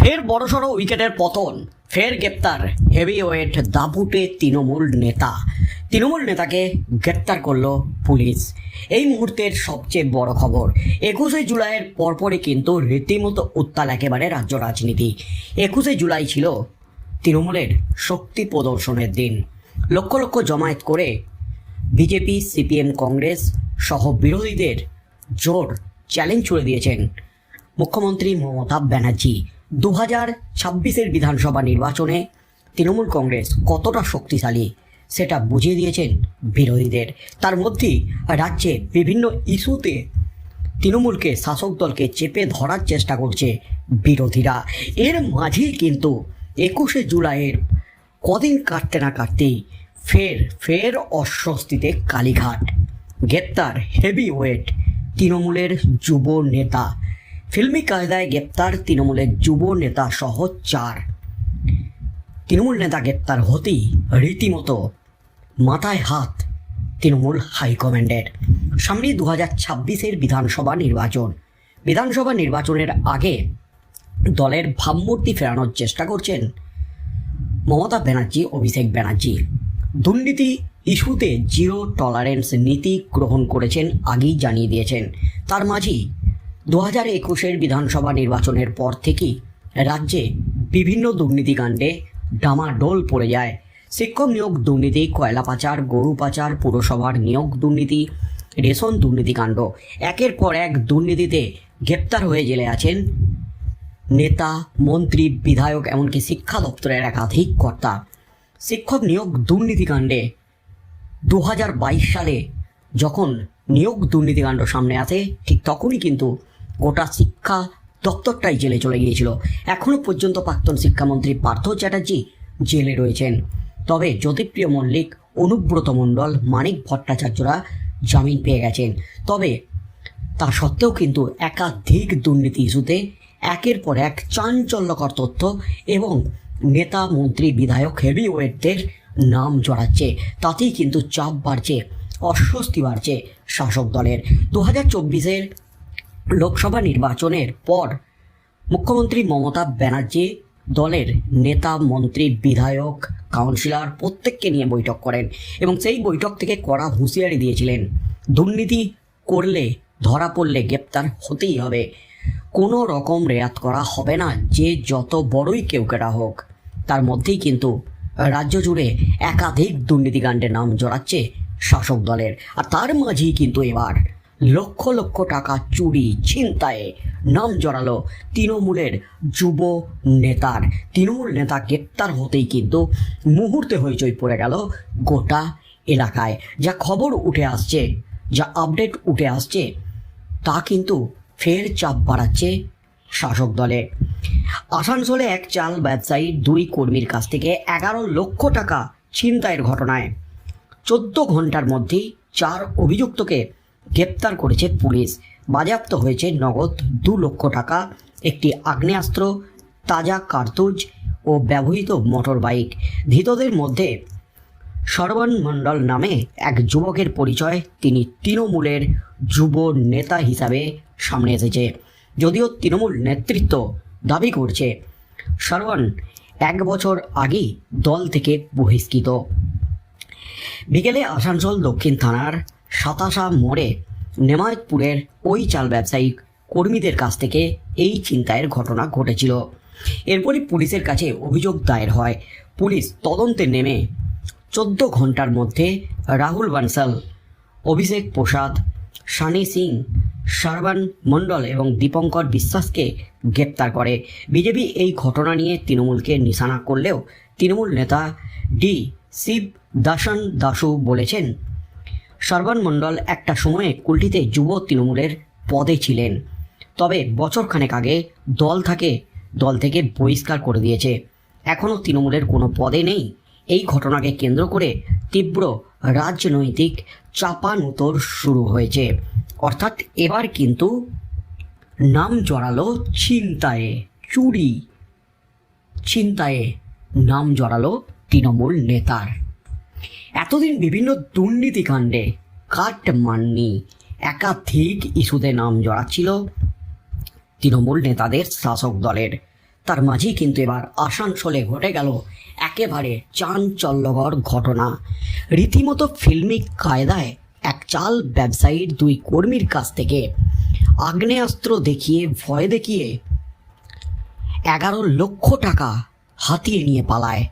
ফের বড়সড় উইকেটের পতন। ফের গ্রেপ্তার। হেভি ওয়েট দাপুটে তৃণমূল নেতা। তৃণমূল নেতাকে গ্রেপ্তার করল পুলিশ। এই মুহূর্তের সবচেয়ে বড় খবর, একুশে জুলাইয়ের পরপরই কিন্তু রীতিমতো উত্তাল একেবারে রাজ্য রাজনীতি। একুশে জুলাই ছিল তৃণমূলের শক্তি প্রদর্শনের দিন। লক্ষ লক্ষ জমায়েত করে বিজেপি, সিপিএম, কংগ্রেস সহ বিরোধীদের জোর চ্যালেঞ্জ ছুড়ে দিয়েছেন মুখ্যমন্ত্রী মমতা ব্যানার্জি। দু হাজার ছাব্বিশের বিধানসভা নির্বাচনে তৃণমূল কংগ্রেস কতটা শক্তিশালী সেটা বুঝিয়ে দিয়েছেন বিরোধীদের। তার মধ্যেই রাজ্যে বিভিন্ন ইস্যুতে তৃণমূলকে শাসক দলকে চেপে ধরার চেষ্টা করছে বিরোধীরা। এর মাঝেই কিন্তু একুশে জুলাইয়ের কদিন কাটতে না কাটতেই ফের ফের অস্বস্তিতে কালীঘাট। গ্রেপ্তার হেভি ওয়েট তৃণমূলের যুব নেতা ফিল্মি কায়দায় গ্রেপ্তার তৃণমূলের যুব নেতা সহ চার। তৃণমূল নেতা গ্রেপ্তার হতেই রীতিমতো মাথায় হাত তৃণমূল হাইকমান্ডের। সামনে দু হাজার ছাব্বিশের বিধানসভা নির্বাচন। বিধানসভা নির্বাচনের আগে দলের ভাবমূর্তি ফেরানোর চেষ্টা করছেন মমতা ব্যানার্জি, অভিষেক ব্যানার্জি। দুর্নীতি ইস্যুতে জিরো টলারেন্স নীতি গ্রহণ করেছেন, আগেই জানিয়ে দিয়েছেন। তার মাঝেই দু হাজার একুশের বিধানসভা নির্বাচনের পর থেকেই রাজ্যে বিভিন্ন দুর্নীতিকাণ্ডে ডামাডোল পড়ে যায়। শিক্ষক নিয়োগ দুর্নীতি, কয়লা পাচার, গরু পাচার, পুরসভার নিয়োগ দুর্নীতি, রেশন দুর্নীতিকাণ্ড। একের পর এক দুর্নীতিতে গ্রেপ্তার হয়ে জেলে আছেন নেতা, মন্ত্রী, বিধায়ক, এমনকি শিক্ষা দপ্তরের একাধিক কর্তা। শিক্ষক নিয়োগ দুর্নীতিকাণ্ডে দু হাজার বাইশ সালে যখন নিয়োগ দুর্নীতিকাণ্ড সামনে আসে, ঠিক তখনই কিন্তু গোটা শিক্ষা দপ্তরটাই জেলে চলে গিয়েছিল। এখনও পর্যন্ত প্রাক্তন শিক্ষামন্ত্রী পার্থ চ্যাটার্জি জেলে রয়েছেন। তবে জ্যোতিপ্রিয় মল্লিক, অনুব্রত মণ্ডল, মানিক ভট্টাচার্যরা জামিন পেয়ে গেছেন। তবে তা সত্ত্বেও কিন্তু একাধিক দুর্নীতি ইস্যুতে একের পর এক চাঞ্চল্যকর তথ্য এবং নেতা, মন্ত্রী, বিধায়ক হেভি ওয়েটদের নাম জড়াচ্ছে। তাতেই কিন্তু চাপ বাড়ছে, অস্বস্তি বাড়ছে শাসক দলের। দু হাজার চব্বিশের লোকসভা নির্বাচনের পর মুখ্যমন্ত্রী মমতা ব্যানার্জি দলের নেতা, মন্ত্রী, বিধায়ক, কাউন্সিলর প্রত্যেককে নিয়ে বৈঠক করেন এবং সেই বৈঠক থেকে কড়া হুঁশিয়ারি দিয়েছিলেন। দুর্নীতি করলে, ধরা পড়লে গ্রেপ্তার হতেই হবে। কোনো রকম রেয়াত করা হবে না, যে যত বড়ই কেউ কেটা হোক। তার মধ্যেই কিন্তু রাজ্য জুড়ে একাধিক দুর্নীতিকাণ্ডের নাম জড়াচ্ছে শাসক দলের। আর তার মাঝেই কিন্তু এবার লক্ষ লক্ষ টাকা চুরি ছিনতায়ে নাম জড়ালো তৃণমূলের যুব নেতার। তৃণমূল নেতা গ্রেপ্তার হতেই কিন্তু মুহূর্তে হইচই পড়ে গেল গোটা এলাকায়। যা খবর উঠে আসছে, যা আপডেট উঠে আসছে, তা কিন্তু ফের চাপ বাড়াচ্ছে শাসক দলে। আসানসোলে এক চাল ব্যবসায়ী দুই কর্মীর কাছ থেকে এগারো লক্ষ টাকা ছিনতাইয়ের ঘটনায় চোদ্দ ঘণ্টার মধ্যেই চার অভিযুক্তকে গ্রেপ্তার করেছে পুলিশ। বাজেয়াপ্ত হয়েছে নগদ দু লক্ষ টাকা, একটি আগ্নেয়াস্ত্র, তাজা কার্তুজ ও ব্যবহৃত মোটর বাইক ধৃতদের মধ্যে সর্বান মণ্ডল নামে এক যুবকের পরিচয়। তিনি তৃণমূলের যুব নেতা হিসাবে সামনে এসেছে। যদিও তৃণমূল নেতৃত্ব দাবি করছে, সর্বান এক বছর আগেই দল থেকে বহিষ্কৃত। বিকেলে আসানসোল দক্ষিণ থানার সাতাশা মোড়ে নেমায়তপুরের ওই চাল ব্যবসায়ী কর্মীদের কাছ থেকে এই চিন্তায়ের ঘটনা ঘটেছিল। এরপরই পুলিশের কাছে অভিযোগ দায়ের হয়। পুলিশ তদন্তে নেমে চোদ্দ ঘণ্টার মধ্যে রাহুল বানসাল, অভিষেক প্রসাদ, সানি সিং সর্বান মণ্ডল এবং দীপঙ্কর বিশ্বাসকে গ্রেপ্তার করে। বিজেপি এই ঘটনা নিয়ে তৃণমূলকে নিশানা করলেও তৃণমূল নেতা ডি শিব দাসন দাসু বলেছেন সর্বান মণ্ডল একটা সময়ে কুলটিতে যুব তৃণমূলের পদে ছিলেন। তবে বছরখানেক আগে দল থাকে, দল থেকে বহিষ্কার করে দিয়েছে। এখনও তৃণমূলের কোনো পদে নেই। এই ঘটনাকে কেন্দ্র করে তীব্র রাজনৈতিক চাপানুতর শুরু হয়েছে। অর্থাৎ এবার কিন্তু নাম জড়ালো ছিনতায়ে চুরি ছিনতায়ে নাম জড়ালো তৃণমূল নেতার। এতদিন বিভিন্ন দুর্নীতিকাণ্ডে কাট মাননি একাধিক ইস্যুতে নাম জড়াচ্ছিল। তৃণমূল নেতাদের শাসক দলের। তার মাঝেই কিন্তু এবার আসানসোলে ঘটে গেল একেবারে চাঞ্চল্যকর ঘটনা। রীতিমতো ফিল্মি কায়দায় এক চাল ব্যবসায়ীর দুই কর্মীর কাছ থেকে আগ্নেয়াস্ত্র দেখিয়ে, ভয় দেখিয়ে এগারো লক্ষ টাকা হাতিয়ে নিয়ে পালায়,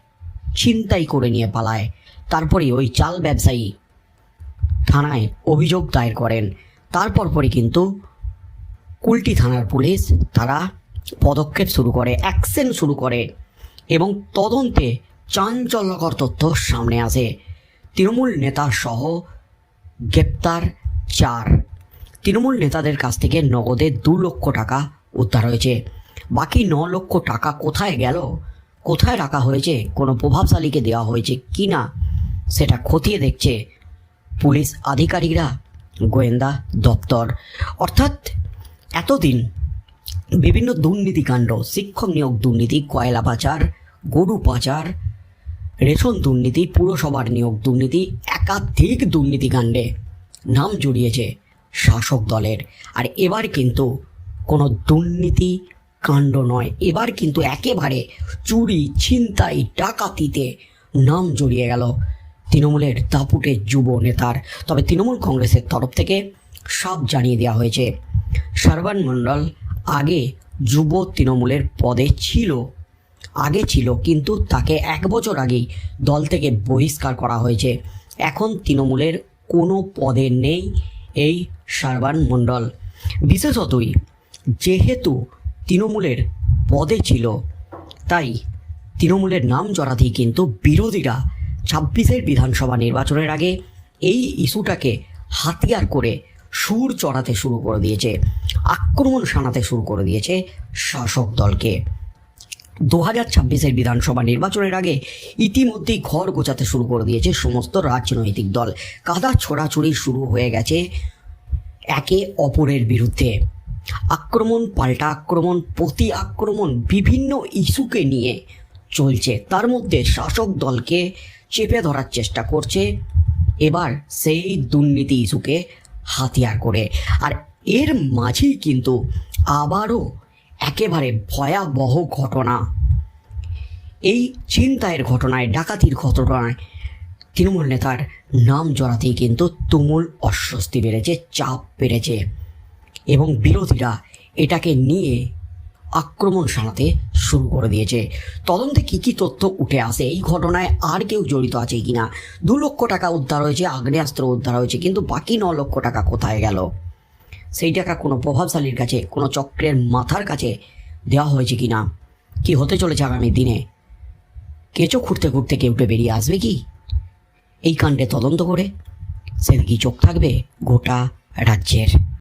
ছিনতাই করে নিয়ে পালায়। তারপরে ওই চাল ব্যবসায়ী থানায় অভিযোগ দায়ের করেন। তারপর পরে কিন্তু কুলটি থানার পুলিশ তারা পদক্ষেপ শুরু করে, অ্যাকশন শুরু করে এবং তদন্তে চাঞ্চল্যকর তথ্য সামনে আসে। তৃণমূল নেতা সহ গ্রেপ্তার চার। তৃণমূল নেতাদের কাছ থেকে নগদে দু লক্ষ টাকা উদ্ধার হয়েছে। বাকি ন লক্ষ টাকা কোথায় গেল, কোথায় রাখা হয়েছে, কোনো প্রভাবশালীকে দেওয়া হয়েছে কি না সেটা খতিয়ে দেখছে পুলিশ আধিকারিকরা, গোয়েন্দা দপ্তর। অর্থাৎ এতদিন বিভিন্ন দুর্নীতিকাণ্ড শিক্ষক নিয়োগ দুর্নীতি, কয়লা পাচার, গরু পাচার, রেশন দুর্নীতি, পুরসভার নিয়োগ দুর্নীতি, একাধিক দুর্নীতিকাণ্ডে নাম জড়িয়েছে শাসক দলের। আর এবার কিন্তু কোনো দুর্নীতি কাণ্ড নয়, এবার কিন্তু একেবারে চুরি, ছিনতাই, ডাকাতিতে নাম জড়িয়ে গেল। তৃণমূলের দাপুটে যুব নেতার। তবে তৃণমূল কংগ্রেসের তরফ থেকে সব জানিয়ে দেওয়া হয়েছে সর্বান মণ্ডল আগে যুব তৃণমূলের পদে ছিল, আগে ছিল, কিন্তু তাকে এক বছর আগেই দল থেকে বহিষ্কার করা হয়েছে। এখন তৃণমূলের কোনো পদে নেই এই সারবান মণ্ডল। বিশেষতই যেহেতু তৃণমূলের পদে ছিল, তাই তৃণমূলের নাম জড়াতেই কিন্তু বিরোধীরা ছাব্বিশের বিধানসভা নির্বাচনের আগে এই ইস্যুটাকে হাতিয়ার করে সুর চড়াতে শুরু করে দিয়েছে, আক্রমণ শানাতে শুরু করে দিয়েছে শাসক দলকে। দু হাজার ছাব্বিশের বিধানসভা নির্বাচনের আগে ইতিমধ্যেই ঘর গোছাতে শুরু করে দিয়েছে সমস্ত রাজনৈতিক দল। কাদা ছোড়াছুড়ি শুরু হয়ে গেছে একে অপরের বিরুদ্ধে। আক্রমণ, পাল্টা আক্রমণ, প্রতি আক্রমণ বিভিন্ন ইস্যুকে নিয়ে চলছে। তার মধ্যে শাসক দলকে চেপে ধরার চেষ্টা করছে। এবার সেই দুর্নীতি ইস্যুকে হাতিয়ার করে। আর এর মাঝেই কিন্তু আবারও একেবারে ভয়াবহ ঘটনা। এই চিন্তায়ের ঘটনায়, ডাকাতির ঘটনায় তৃণমূল নেতার নাম জড়াতেই কিন্তু তুমুল অস্বস্তি বেড়েছে, চাপ বেড়েছে। এবং বিরোধীরা এটাকে নিয়ে আক্রমণ শানাতে শুরু করে দিয়েছে। তদন্তে কী কী তথ্য উঠে আসে এই ঘটনায় আর কেউ জড়িত আছে কিনা? দু লক্ষ টাকা উদ্ধার হয়েছে, আগ্নেয়াস্ত্র উদ্ধার হয়েছে, কিন্তু বাকি ন লক্ষ টাকা কোথায় গেল? সেই টাকা কোনো প্রভাবশালীর কাছে, কোনো চক্রের মাথার কাছে দেওয়া হয়েছে কি না কি হতে চলেছে আগামী দিনে? কেঁচো খুঁড়তে খুঁড়তে কেউ উঠে বেরিয়ে আসবে কি? এই কাণ্ডে তদন্ত করে সেদিকে চোখ থাকবে গোটা রাজ্যের।